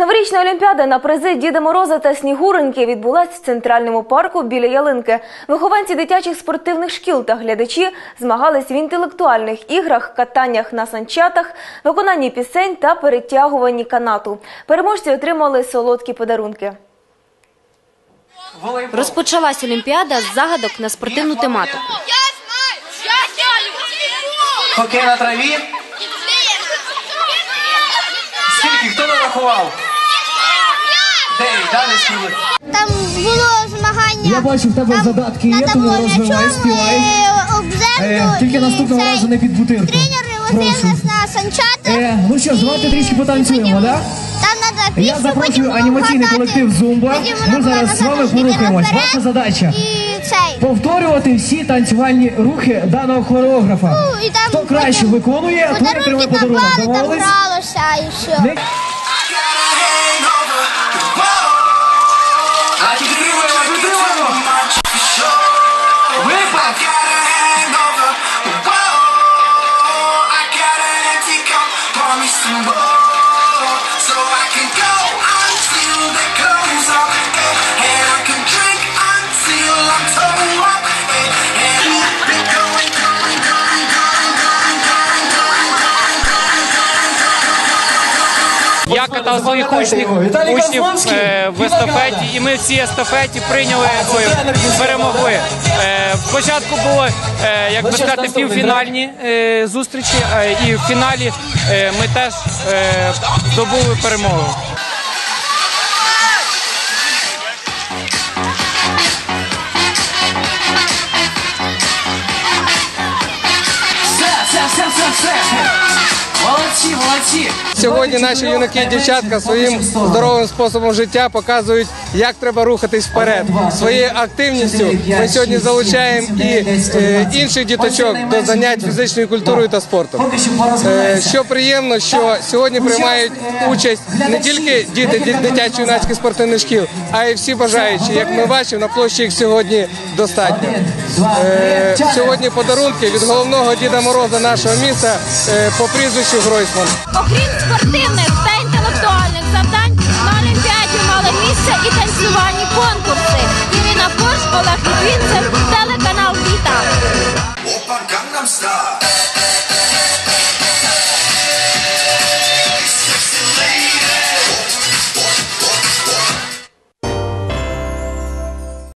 Новорічна олімпіада на призи Діда Мороза та Снігуреньки відбулась в центральному парку біля ялинки. Вихованці дитячих спортивних шкіл та глядачі змагались в інтелектуальних іграх, катаннях на санчатах, виконанні пісень та перетягуванні канату. Переможці отримали солодкі подарунки. Розпочалась Олімпіада з загадок на спортивну тематику. Хокей на траві. Скільки? Хто нарахував? Там було змагання. Я бачу, в тебе Там задатки є, тому розвивай, співай. е, землю Е, тільки наступного разу не під бутирку. Тренери Прошу. возили нас на санчатах. Е, ну що ж, давайте трішки потанцюємо, да? Там треба Я запрошую анімаційний колектив Зумба. Ми зараз з вами порухаємось. Ваша задача повторювати всі танцювальні рухи даного хореографа. Ну, і там Хто краще потім виконує, той Подарунки отримує там подарунок. клали, там гралося і. Не- Yeah. Катав своїх учнів, учнів е, в естафеті, і ми в цій естафеті прийняли ой, перемогли. Е, спочатку було, е, як би сказати, півфінальні е, зустрічі, е, і в фіналі е, ми теж е, здобули перемогу. Все, все, все, все, все. Молодці, молодці. Сьогодні наші юнаки і дівчатка своїм здоровим способом життя показують, як треба рухатись вперед. Своєю активністю ми сьогодні залучаємо і е, інших діточок до занять фізичною культурою та спортом. Що Е. Що приємно, що сьогодні приймають участь не тільки діти ді- дитячо-юнацьких спортивних шкіл, а й всі бажаючі. Як ми бачимо, на площі їх сьогодні достатньо. Е, Сьогодні подарунки від головного Діда Мороза нашого міста е, по прізвищу Гройсман окрім спортивних та інтелектуальних завдань, на Олімпіаді мали місце і танцювальні конкурси. Ірина Порш, Олег Літвінцев, телеканал Віта.